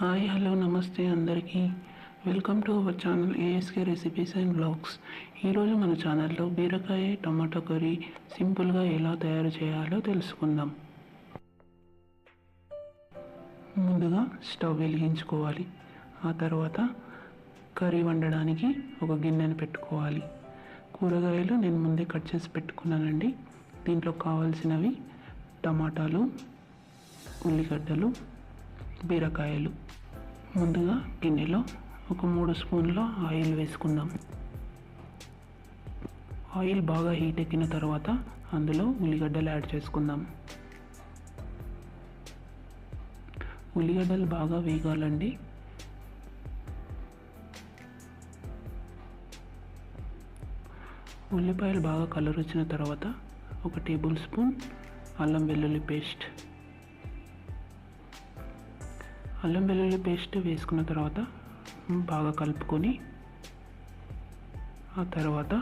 Hi hello నమస్తే అందరికీ. Welcome to our channel ASK recipes and blogs. ఈరోజు మన ఛానల్లో బీరకాయ టమాటో కర్రీ సింపుల్గా ఎలా తయారు చేయాలో తెలుసుకుందాం. ముందుగా స్టవ్ వెలిగించుకోవాలి. ఆ తర్వాత కర్రీ వండడానికి ఒక గిన్నెను పెట్టుకోవాలి. కూరగాయలు నేను ముందే కట్ చేసి పెట్టుకున్నానండి. దీంట్లో కావాల్సినవి టమాటాలు ఉల్లిగడ్డలు బీరకాయలు. ముందుగా గిన్నెలో ఒక మూడు స్పూన్ల ఆయిల్ వేసుకుందాం. ఆయిల్ బాగా హీట్ ఎక్కిన తర్వాత అందులో ఉల్లిగడ్డలు యాడ్ చేసుకుందాం. ఉల్లిగడ్డలు బాగా వేగాలండి. ఉల్లిపాయలు బాగా కలర్ వచ్చిన తర్వాత ఒక టేబుల్ స్పూన్ అల్లం వెల్లుల్లి పేస్ట్ అల్లం వెల్లుల్లి పేస్ట్ వేసుకున్న తర్వాత బాగా కలుపుకొని ఆ తర్వాత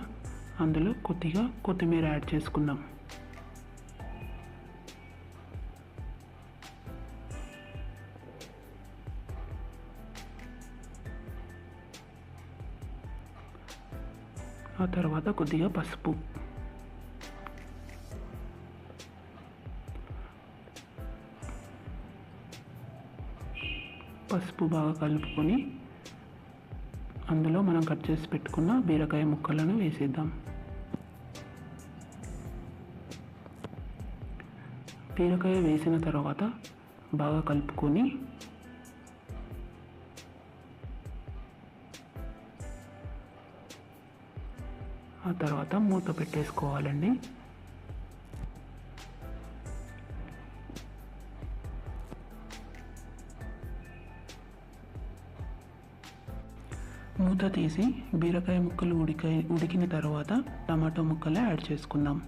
అందులో కొద్దిగా కొత్తిమీర యాడ్ చేసుకుందాం. ఆ తర్వాత కొద్దిగా పసుపు. పసుపు బాగా కలుపుకొని అందులో మనం కట్ చేసి పెట్టుకున్న బీరకాయ ముక్కలను వేసేద్దాం. బీరకాయ వేసిన తర్వాత బాగా కలుపుకొని ఆ తర్వాత మూత పెట్టేసుకోవాలండి. మూత తీసి బీరకాయ ముక్కలు ఉడిక ఉడికిన తర్వాత టమాటో ముక్కలు యాడ్ చేసుకుందాం.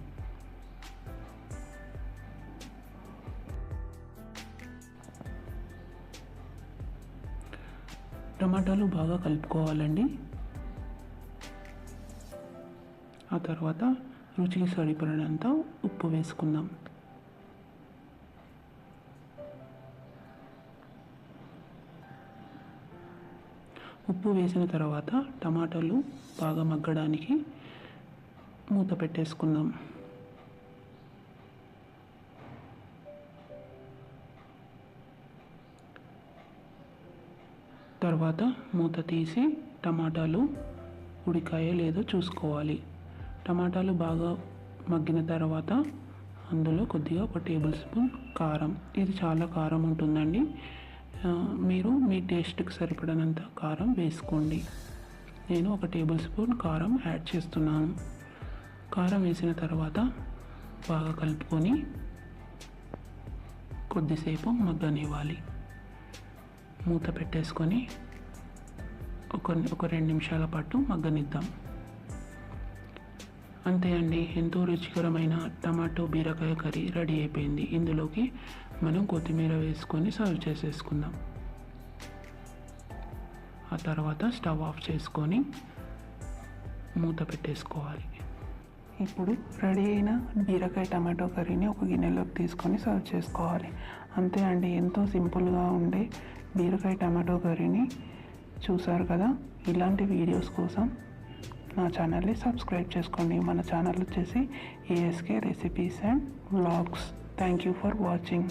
టమాటాలు బాగా కలుపుకోవాలండి. ఆ తర్వాత రుచికి సరిపడినంత ఉప్పు వేసుకుందాం. ఉప్పు వేసిన తర్వాత టమాటాలు బాగా మగ్గడానికి మూత పెట్టేసుకుందాం. తర్వాత మూత తీసి టమాటాలు ఉడికాయో లేదో చూసుకోవాలి. టమాటాలు బాగా మగ్గిన తర్వాత అందులో కొద్దిగా ఒక టేబుల్ స్పూన్ కారం. ఇది చాలా కారం ఉంటుందండి. మీరు మీ టేస్ట్కి సరిపడినంత కారం వేసుకోండి. నేను ఒక టేబుల్ స్పూన్ కారం యాడ్ చేస్తున్నాను. కారం వేసిన తర్వాత బాగా కలుపుకొని కొద్దిసేపు మగ్గనివ్వాలి. మూత పెట్టేసుకొని ఒక ఒక రెండు నిమిషాల పాటు మగ్గనిద్దాం. అంతే అండి. ఎంతో రుచికరమైన టమాటో బీరకాయ కర్రీ రెడీ అయిపోయింది. ఇందులోకి మనం కొత్తిమీర వేసుకొని సర్వ్ చేసేసుకుందాం. ఆ తర్వాత స్టవ్ ఆఫ్ చేసుకొని మూత పెట్టేసుకోవాలి. ఇప్పుడు రెడీ అయిన బీరకాయ టమాటో కర్రీని ఒక గిన్నెలోకి తీసుకొని సర్వ్ చేసుకోవాలి. అంతే అండి. ఎంతో సింపుల్గా ఉండే బీరకాయ టమాటో కర్రీని చూసారు కదా? ఇలాంటి వీడియోస్ కోసం నా ఛానల్ని సబ్స్క్రైబ్ చేసుకోండి. మన ఛానల్ వచ్చేసి ASK recipes and vlogs thank you for watching